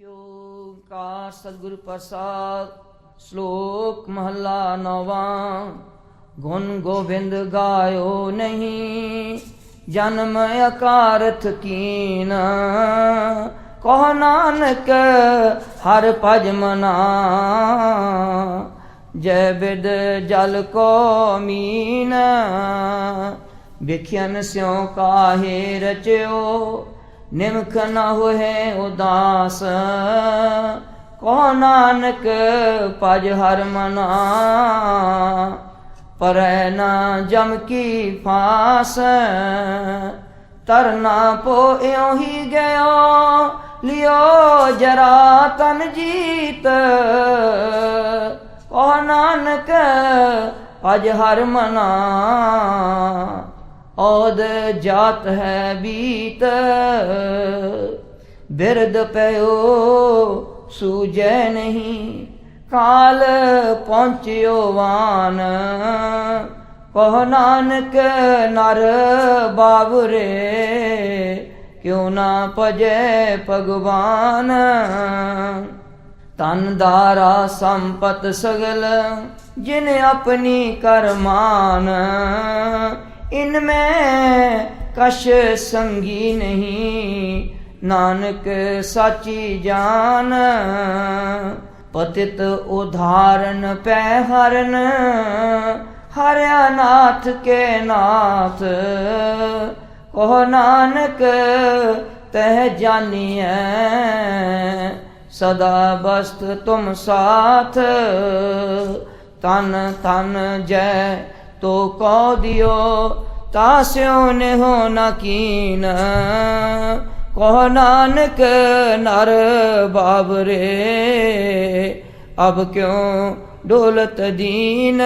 ਕਿਉ ਕਾ ਸਤਿਗੁਰ ਪ੍ਰਸਾਦ, ਸ਼ਲੋਕ ਮਹੱਲਾ ਨਵਾਂ, ਗੁਣ ਗੋਬਿੰਦ ਗਾਇਓ ਨਹੀਂ, ਜਨਮ ਅਕਾਰਥ ਕੀਨ। ਕਹ ਨਾਨਕ, ਹਰ ਭਜ ਮਨਾ, ਜੈ ਬਿਦ ਜਲ ਕੋ ਮੀਨ। ਵਿਖਿਆਨ ਸਿਉ ਕਾਹੇ ਰਚਿਓ ਨਿਮਖ ਨਾ ਹੋਏ ਉਦਾਸ। ਕੋ ਨਾਨਕ ਪਜ ਹਰ ਮਨਾ। ਪਰੈ ਨਾ ਜਮ ਕੀ ਫਾਸ। ਤਰਨਾ ਪੋ ਪੋਇਓ ਹੀ ਗਇਓ ਲਿਓ ਜਰਾ ਤਨ ਜੀਤ। ਕੋ ਨਾਨਕ ਪਜ ਹਰ ਮਨਾ। ਔਦ ਜਾਤ ਹੈ ਬੀਤ ਬਿਰਦ ਪਇਓ ਸੂਜੈ ਨਹੀਂ, ਕਾਲ ਪਹੁੰਚਿਓ ਵਾਨ। ਕਹ ਨਾਨਕ ਨਰ ਬਾਬਰੇ ਕਿਉ ਨਾ ਭਜੈ ਭਗਵਾਨ। ਤਨ ਦਾਰਾ ਸੰਪਤ ਸਗਲ, ਜਿਨ ਆਪਣੀ ਕਰਮਾਨ। ਇਨ ਮੈਂ ਕਸ਼ ਸੰਗੀ ਨਹੀਂ। ਨਾਨਕ ਸਾਚੀ ਜਾਨ, ਪਤਿਤ ਉਧਾਰਨ ਪੈ ਹਰਨ। ਹਰਿਆ ਨਾਥ ਕੇ ਨਾਥ ਕੋ ਨਾਨਕ ਤਹ ਜਾਨੀਐ। ਸਦਾ ਬਸਤ ਤੁਮ ਸਾਥ ਤਨ ਤਨ ਜੈ ਤੋ ਕੋ ਦਿਓ ਤਾਸਿਓ ਨੇ ਹੋ ਨ ਕੀਨ। ਕੋ ਨਾਨਕ ਨਰ ਬਾਬਰੇ ਅਬ ਕਿਉ ਡੋਲਤ ਦੀਨ?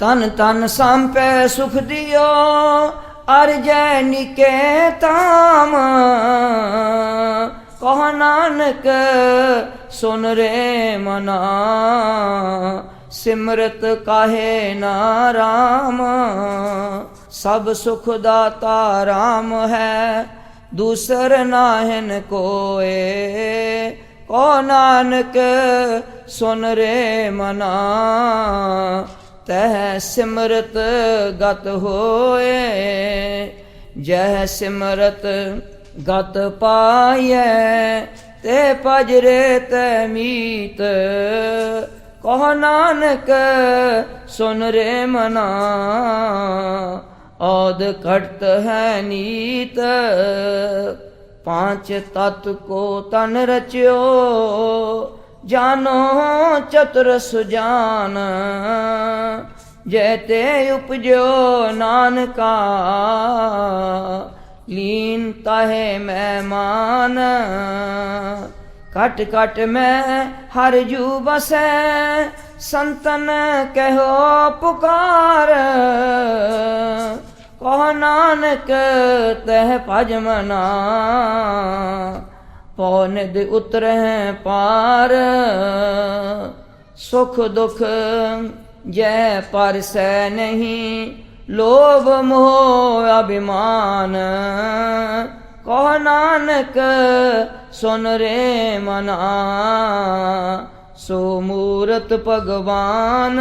ਤਨ ਤਨ ਸੰਪੈ ਸੁਖ ਦਿਓ ਅਰਜੈ ਨਿਕੇ ਤਾਮ ਕਹ ਨਾਨਕ ਸੁਨ ਰੇ ਮਨਾ। ਸਿਮਰਤ ਕਾਹੇ ਨਾ ਰਾਮ? ਸਭ ਸੁਖ ਦਾਤਾ ਰਾਮ ਹੈ, ਦੂਸਰ ਨਾਹਿਨ ਕੋਏ। ਕੋ ਨਾਨਕ ਸੁਨ ਰੇ ਮਨਾ, ਤਹ ਸਿਮਰਤ ਗਤ ਹੋਏ। ਜਹ ਸਿਮਰਤ ਗਤ ਪਾਈਐ, ਤੇ ਪਜਰੇ ਤੇ ਮੀਤ। ਕਹ ਨਾਨਕ, ਸੁਨ ਰੇ ਮਨਾ। ਔਦ ਘਟਤ ਹੈ ਨੀਤ, ਪਾਂਚ ਤਤ ਕੋ ਤਨ ਰਚਿਓ। ਜਾਨੋ ਚਤੁਰ ਸੁਜਾਨ ਜੈ ਤੇ ਉਪਜੋ ਨਾਨਕਾ। ਲੀਨ ਤਹੇ ਮਹਿਮਾਨ ਕਟ ਕਟ ਮੈਂ ਹਰ ਜੂ ਬਸੈ ਸੰਤਨ ਕਹਿਓ ਪੁਕਾਰ। ਕਹ ਨਾਨਕ ਤਹਿ ਭਜ ਮਨਾ। ਪਉ ਨਿਦ ਉਤਰਹਿ ਪਾਰ। ਸੁਖ ਦੁਖ ਜੈ ਪਰਸੈ ਨਹੀਂ। ਲੋਭ ਮੋਹ ਅਭਿਮਾਨ। ਕਹ ਨਾਨਕ, ਸੁਨ ਰੇ ਮਨਾ, ਸੋ ਮੂਰਤ ਭਗਵਾਨ,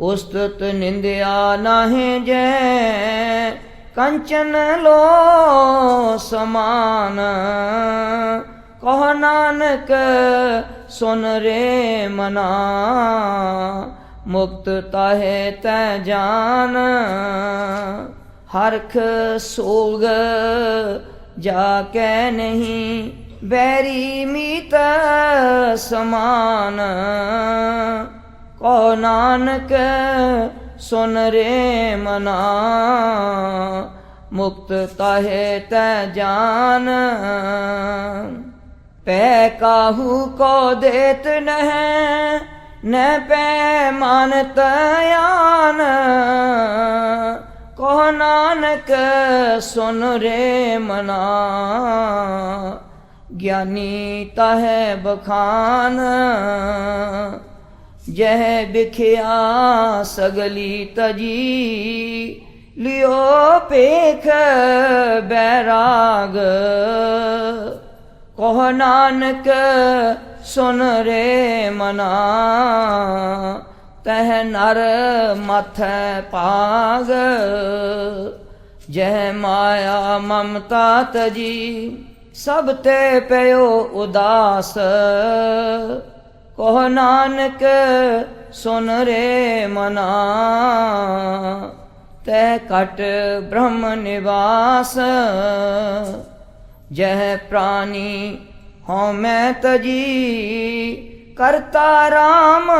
ਉਸਤਤ ਨਿੰਦਿਆ ਨਾਹਿ ਜੈ, ਕੰਚਨ ਲੋ ਸਮਾਨ। ਕਹ ਨਾਨਕ, ਸੁਨ ਰੇ ਮਨਾ, ਮੁਕਤ ਤਾਹੇ ਤੈ ਜਾਨ। ਹਰਖ ਸੋਗ ਜਾ ਕੈ ਨਹੀਂ ਬੈਰੀ ਮੀਤ ਸਮਾਨ। ਕੋ ਨਾਨਕ ਸੁਨ ਰੇ ਮਨਾ, ਮੁਕਤ ਤਾਹੇ ਤੈ ਜਾਨ। ਪੈ ਕਾਹੂ ਕੋ ਦੇਤ ਨਹਿ ਨ ਪੈ ਮਾਨਤ ਆਨ। ਕੋ ਨਾਨਕ, ਸੁਨ ਰੇ ਮਨਾ। ਗਿਆਨੀ ਤਹਿ ਬਖਾਨ, ਜਹ ਬਿਖਿਆ ਸਗਲੀ ਤਜੀ। ਲਿਓ ਪੇਖ ਬੈਰਾਗ। ਕੋ ਨਾਨਕ, ਸੁਨ ਰੇ ਮਨਾ। ਤਹ ਨਰ ਮਥੈ ਪਾਗ ਜਹ ਮਾਇਆ ਮਮਤਾ ਤਜੀ, ਸਭ ਤੇ ਪਇਓ ਉਦਾਸ। ਕਹੋ ਨਾਨਕ ਸੁਨ ਰੇ ਮਨਾ ਤੈ ਕਟ ਬ੍ਰਹਮ ਨਿਵਾਸ। ਜਹ ਪ੍ਰਾਨੀ ਹਉ ਮੈਂ ਤਜੀ ਕਰਤਾ RAM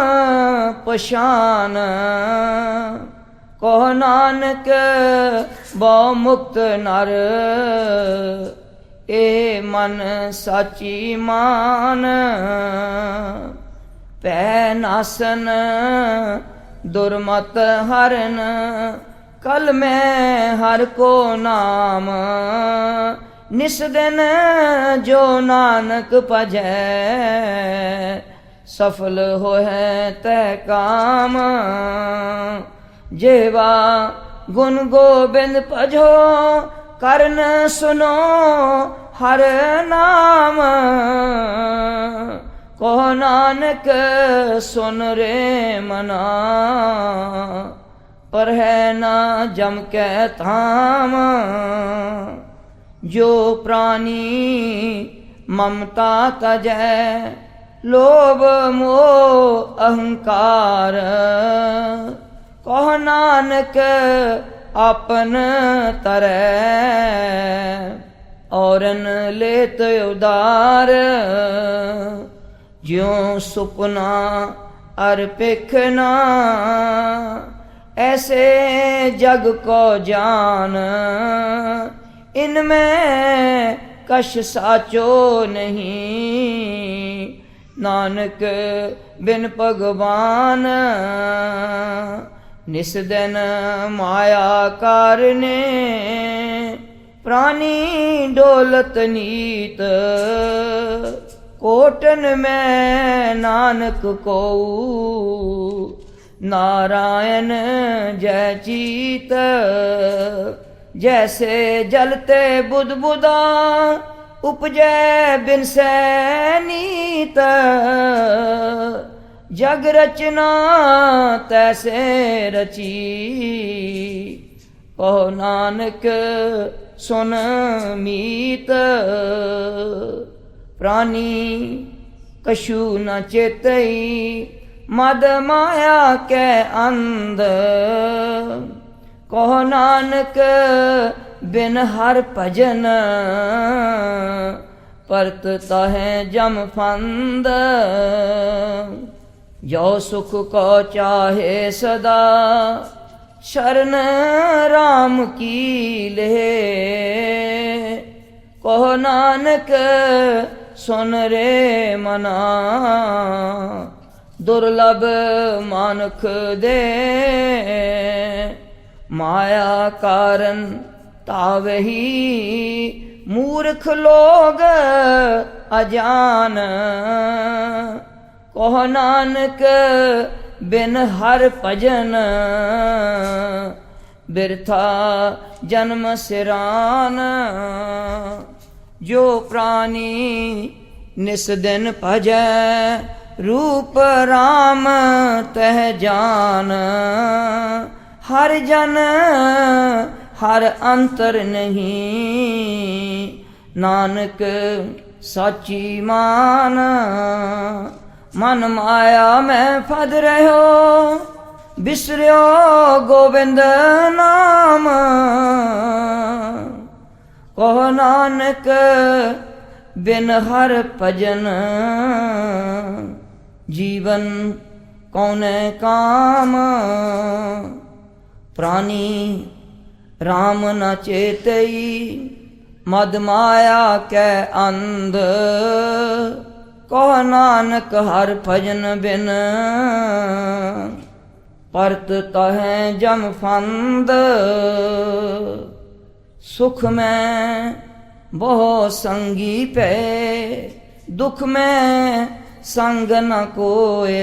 ਪਛਾਨ। ਕੋ ਨਾਨਕ ਬਉ ਮੁਕਤ ਨਰ। ਏ ਮਨ ਸਾਚੀ ਮਾਨ। ਪੈ ਨਾਸਨ, ਦੁਰਮਤ ਹਰਨ। ਕਲ ਮੈਂ ਹਰ ਕੋ ਨਾਮ। ਨਿਸ ਦਿਨ ਜੋ ਨਾਨਕ ਭਜੈ ਸਫਲ ਹੋਇ ਤੈ ਕਾਮ। ਜੇਵਾ ਗੁਣ ਗੋਬਿੰਦ ਭਜੋ, ਕਰਨ ਸੁਨੋ ਹਰ ਨਾਮ। ਕੋ ਨਾਨਕ ਸੁਨ ਰੇ ਮਨਾ, ਪਰ ਹੈ ਨਾ ਜਮ ਕੈ ਥਾਮ ਜੋ ਪ੍ਰਾਨੀ ਮਮਤਾ ਤਜੈ ਲੋਭ ਮੋਹ ਅਹੰਕਾਰ। ਕਹ ਨਾਨਕ ਆਪਨ ਤਰੈ, ਔਰਨ ਲੇਤ ਉਦਾਰ। ਜਿਉ ਸੁਪਨਾ ਅਰ ਪਿਖਨਾ ਐਸੇ ਜਗ ਕੋ ਜਾਨ। ਇਨ ਮੈਂ ਕਛ ਸਾਚੋ ਨਹੀਂ ਨਾਨਕ ਬਿਨ ਭਗਵਾਨ ਨਿਸ ਦਿਨ ਮਾਇਆ ਕਰਨੇ ਪ੍ਰਾਨੀ ਡੋਲਤ ਨੀਤ ਕੋਟਨ ਮੈਂ ਨਾਨਕ ਕੋ ਨਾਰਾਇਣ ਜੈ ਚੀਤ, ਜੈਸੇ ਜਲਤੇ ਬੁੱਧ ਬੁਦਾ ਉਪਜੈ ਬਿਨ ਸੈ ਨੀਤ ਜਗ ਰਚਨਾ ਤੈਸੇ ਰਚੀ। ਕਹੋ ਨਾਨਕ ਸੁਨ ਮੀਤ, ਪ੍ਰਾਨੀ ਕਛੂ ਨ ਚੇਤਈ, ਮਦ ਮਾਇਆ ਕੈ ਅੰਧ। ਕਹੋ ਨਾਨਕ ਬਿਨ ਹਰ ਭਜਨ। ਪਰਤ ਤਹੈ ਜਮ ਫੰਦ। ਜੋ ਸੁਖ ਕੋ ਚਾਹੇ ਸਦਾ। ਸ਼ਰਨ RAM ਕੀ ਲੇ ਕੋ ਨਾਨਕ, ਸੁਨ ਰੇ ਮਨਾ। ਦੁਰਲਭ ਮਾਨਖ ਦੇ। ਮਾਇਆ ਕਾਰਨ ਤਾਵਹੀ ਮੂਰਖ ਲੋਗ ਅਜਾਨ। ਕਹ ਨਾਨਕ, ਬਿਨ ਹਰ ਭਜਨ ਬਿਰਥਾ ਜਨਮ ਸਿਰਾਨ। ਜੋ ਪ੍ਰਾਨੀ ਨਿਸ ਦਿਨ ਭਜੈ, ਰੂਪ RAM ਤਹਿ ਜਾਨ। ਹਰ ਜਨ ਹਰ ਅੰਤਰ ਨਹੀਂ। ਨਾਨਕ ਸਾਚੀ ਮਾਨ, ਮਨ ਮਾਇਆ ਮੈਂ ਫਦ ਰਹਿਓ। ਬਿਸਰਿਓ ਗੋਬਿੰਦ ਨਾਮ, ਕਹੋ ਨਾਨਕ ਬਿਨ ਹਰ ਭਜਨ। ਜੀਵਨ ਕੌਨੇ ਕਾਮ? ਪ੍ਰਾਨੀ RAM ਨ ਚੇਤਈ, ਮਦ ਮਾਇਆ ਕੈ ਅੰਧ। ਕਹ ਨਾਨਕ ਹਰ ਭਜਨ ਬਿਨ, ਪਰਤ ਤਹੈ ਜਮ ਫੰਦ। ਸੁਖ ਮੈਂ ਬਹੁ ਸੰਗੀ ਪੈ ਦੁਖ ਮੈਂ ਸੰਗ ਨ ਕੋਏ।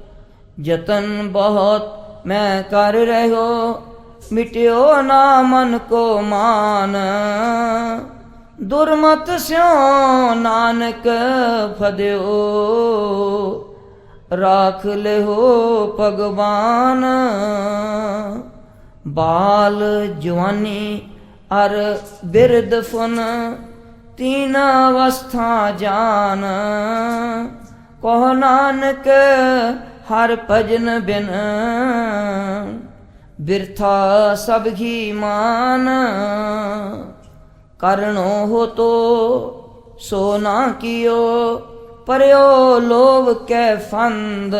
ਯਤਨ ਬਹੁਤ ਮੈਂ ਕਰ ਰਹਿਓ, ਮਿਟਿਓ ਨਾ ਮਨ ਕੋ ਮਾਨ। ਦੁਰਮਤ ਸਿਓ ਨਾਨਕ ਫਦਿਓ, ਰਾਖ ਲਿਓ ਭਗਵਾਨ। ਬਾਲ ਜਵਾਨੀ ਅਰ ਬਿਰਦ ਫੁਨ, ਤੀਨ ਅਵਸਥਾ ਜਾਨ। ਕੋ ਨਾਨਕ ਹਰ ਭਜਨ ਬਿਨ ਬਿਰਥਾ ਸਭ ਹੀ ਮਾਨ। ਕਰਨੋ ਹੋ ਤੋ ਸੋ ਨਾ ਕੀਓ, ਪਰਿਓ ਲੋਭ ਕੈ ਫੰਦ।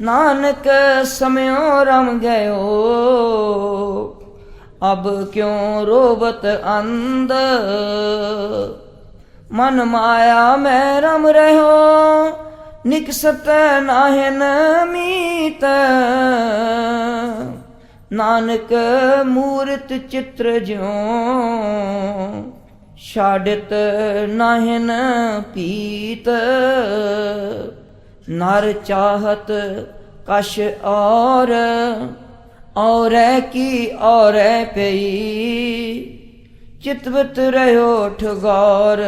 ਨਾਨਕ ਸਮਿਓ ਰਮ ਗਇਓ, ਅਬ ਕਿਉ ਰੋਬਤ ਅੰਧ? ਮਨ ਮਾਇਆ ਮੈਂ ਰਮ ਰਹਿਓ ਨਿਕਸਤ ਨਾਹਿਨ ਮੀਤ ਨਾਨਕ ਮੂਰਤ ਚਿਤ੍ਰ ਜਿਉ, ਛਾੜਤ ਨਾਹਿਨ ਪੀਤ। ਨਰ ਚਾਹਤ ਕਸ਼ ਔਰ, ਔਰੈ ਕੀ ਔਰੈ ਪਈ। ਚਿਤਵਤ ਰਹਿਓ ਠਗੌਰ।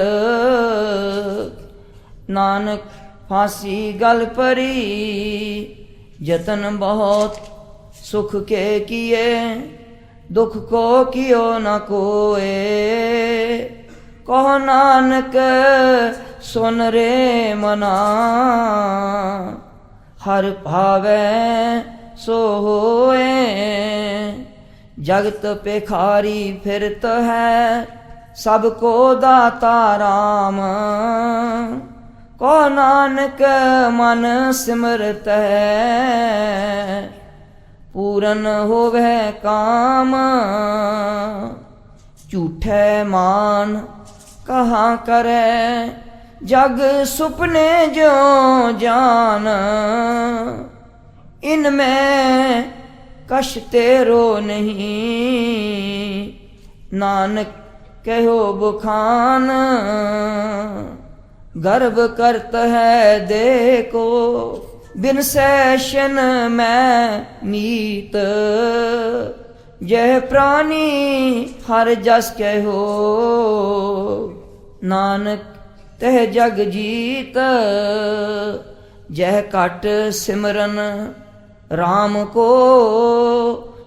ਨਾਨਕ ਫਾਂਸੀ ਗਲ ਪਰੀ ਯਤਨ ਬਹੁਤ ਸੁਖ ਕੇ ਕੀਏ, ਦੁਖ ਕੋ ਕਿਓ ਨ ਕੋਏ। ਕਹੋ ਨਾਨਕ, ਸੁਨ ਰੇ ਮਨਾ, ਹਰ ਭਾਵੈ ਸੋ ਹੋਏ। ਜਗਤ ਪੇਖਾਰੀ ਫਿਰਤ ਹੈ, ਸਭ ਕੋ ਦਾਤਾ ਰਾਮ। ਕੋ ਨਾਨਕ ਮਨ ਸਿਮਰਤ ਹੈ, ਪੂਰਨ ਹੋਵੇ ਕਾਮ। ਝੂਠੇ ਮਾਨ ਕਹਾ ਕਰੈ, ਜਗ ਸੁਪਨੇ ਜੋ ਜਾਨ। ਇਨ ਮੈਂ ਕਛ ਤੇਰੋ ਨਹੀਂ, ਨਾਨਕ ਕਹਿਓ ਬਖਾਨ। ਗਰਭ ਕਰਤ ਹੈ ਕੋ ਬਿਨ ਸੈਸ਼ਨ ਮੈਂ ਨੀਤ ਜਹ ਪ੍ਰਾਨੀ ਹਰ ਜਸ ਕਹਿਓ, ਨਾਨਕ ਤਹ ਜਗ ਜੀਤ। ਜਹ ਕਟ ਸਿਮਰਨ RAM ਕੋ,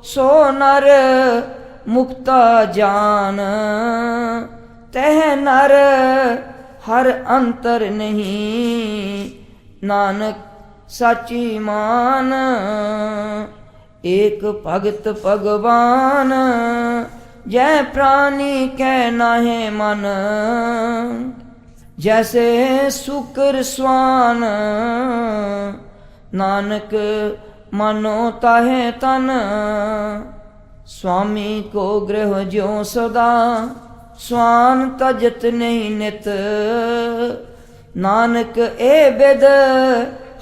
ਸੋ ਨਰ ਮੁਕਤਾ ਜਾਨ। ਤਹ ਨਰ ਹਰ ਅੰਤਰ ਨਹੀਂ। ਨਾਨਕ ਸਾਚੀ ਮਾਨ, ਏਕ ਭਗਤ ਭਗਵਾਨ, ਜੈ ਪ੍ਰਾਨੀ ਕੈ ਨਾਹੇ ਮਨ, ਜੈਸੇ ਸੁਕਰ ਸਵਾਨ। ਨਾਨਕ ਮਨੋ ਤਾਹੇ ਤਨ ਸੁਆਮੀ ਕੋ ਗ੍ਰਹਿ ਜਿਉ ਸਦਾ। ਸਵਾਨ ਤਜਤ ਨਹੀਂ ਨਿਤ। ਨਾਨਕ ਏ ਬਿਦ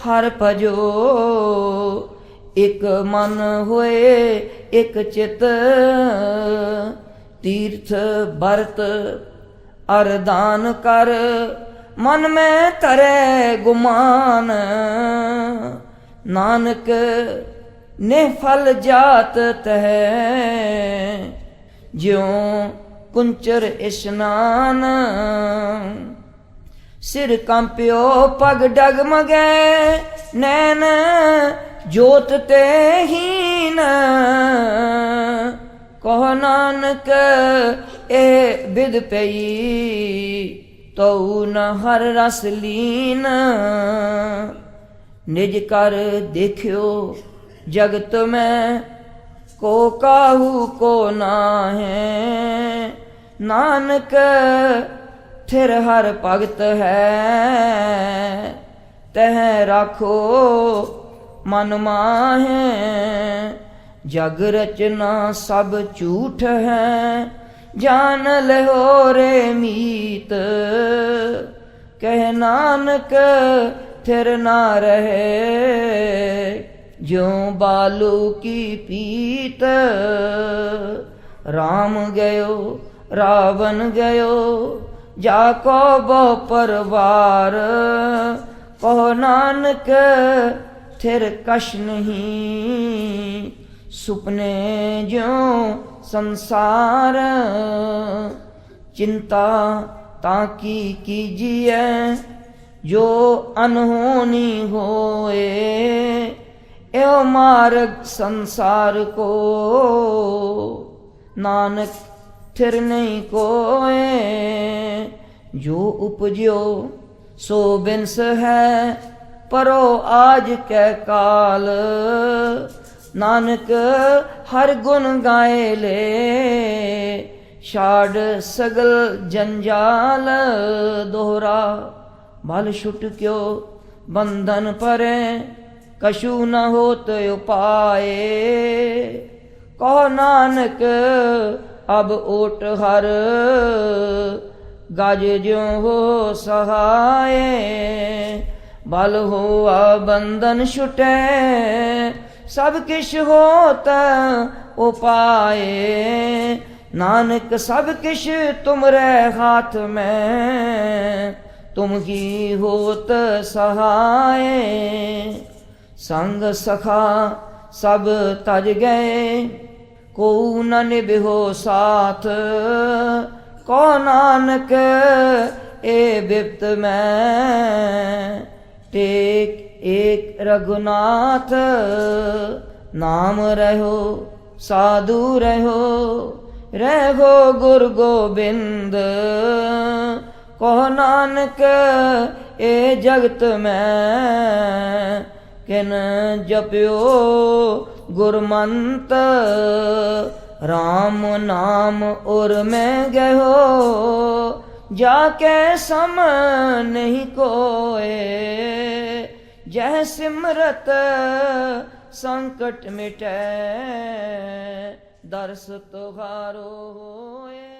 ਹਰ ਭਜੋ। ਇਕ ਮਨ ਹੋਏ, ਇਕ ਚਿਤ। ਤੀਰਥ ਬਰਤ ਅਰਦਾਨ ਕਰ। ਮਨ ਮੈਂ ਧਰੈ ਗੁਮਾਨ। ਨਾਨਕ ਨੇ ਫਲ ਜਾਤ ਤਹਿ। ਜਿਉ ਕੁੰਚਰ ਇਸ਼ਨਾਨ। ਸਿਰ ਕੰਪਿਓ ਪਗ ਡਗਮਗੈ, ਨੈਣ ਜੋਤ ਤੇ ਹੀਨ। ਕਹ ਨਾਨਕ ਇਹ ਬਿਦ ਪਈ, ਤਉ ਨ ਹਰ ਰਸ ਲੀਨ। ਨਿਜ ਕਰ ਦੇਖਿਓ ਜਗਤ ਮੈਂ, ਕੋ ਕਾਹੂ ਕੋ ਨਾਹੈ। ਨਾਨਕ, ਥਿਰ ਹਰ ਭਗਤ ਹੈ। ਤਹ ਰਾਖੋ ਮਨ ਮਾਹੈ, ਜਗ ਰਚਨਾ ਸਭ ਝੂਠ ਹੈ। ਜਾਣ ਲਹੋ ਰੇ ਮੀਤ, ਕਹਿ ਨਾਨਕ, ਥਿਰ ਨਾ ਰਹੇ। ਜਿਉ ਬਾਲੂ ਕੀ ਪੀਤ RAM ਗਇਓ ਰਾਵਣ ਗਇਓ ਜਾ ਕੋ ਬੋ ਪਰਵਾਰ ਕਹੋ ਨਾਨਕ, ਥਿਰ ਕਸ਼ ਨਹੀਂ। ਸੁਪਨੇ ਜਿਉ ਸੰਸਾਰ, ਚਿੰਤਾ ਤਾਂ ਕੀ ਕੀਜੀਐ? ਜੋ ਅਨਹੋਨੀ ਹੋਏ, ਇਹੋ ਮਾਰਗ ਸੰਸਾਰ ਕੋ। ਨਾਨਕ ਥਿਰ ਨਹੀਂ ਕੋਏ। ਜੋ ਉਪਜਿਓ ਸੋ ਬਿਨਸ ਹੈ, ਪਰੋ ਆਜ ਕੈ ਕਾਲ। ਨਾਨਕ ਹਰ ਗੁਣ ਗਾਏ ਲੇ, ਛਾੜ ਸਗਲ ਜੰਜਾਲ। ਦੋਹਰਾ ਬਲ ਛੁਟ ਕਿਓ ਬੰਧਨ ਪਰੇ, ਕਛੂ ਨ ਹੋਤ ਉਪਾਏ। ਕਹੋ ਨਾਨਕ ਅਬ ਓਟ ਹਰ ਗਜ ਜਿਉ ਹੋ ਸਹਾਏ। ਬਲ ਹੋਆ ਬੰਧਨ ਛੁਟੈ, ਸਭ ਕਿਛ ਹੋਤ ਉਪਾਏ। ਨਾਨਕ ਸਭ ਕਿਛ ਤੁਮਰੇ ਹਾਥ ਮੈਂ, ਤੁਮ ਹੀ ਹੋਤ ਸਹਾਏ। ਸੰਗ ਸਖਾ ਸਭ ਤਜ ਗਏ। ਕੋ ਨ ਨਿਭੋ ਸਾਥ ਕੋ ਨਾਨਕ ਏ ਬਿਪਤ ਮੈਂ। ਟੇਕ ਏਕ ਰਘੁਨਾਥ, ਨਾਮ ਰਹੋ, ਸਾਧੂ ਰਹੋ ਰਹੋ ਗੁਰ ਗੋਬਿੰਦ। ਕੋ ਨਾਨਕ ਏ ਜਗਤ ਮੈਂ ਕਿਨ ਜਪਿਓ ਗੁਰਮੰਤ RAM ਨਾਮ ਉਰ ਮੈਂ ਗਇਓ ਜਾ ਕੇ ਸਮ ਨਹੀਂ ਕੋਏ। ਜਹ ਸਿਮਰਤ ਸੰਕਟ ਮਿਟੈ, ਦਰਸ ਤੁਹਾਰੋ ਹੋਏ।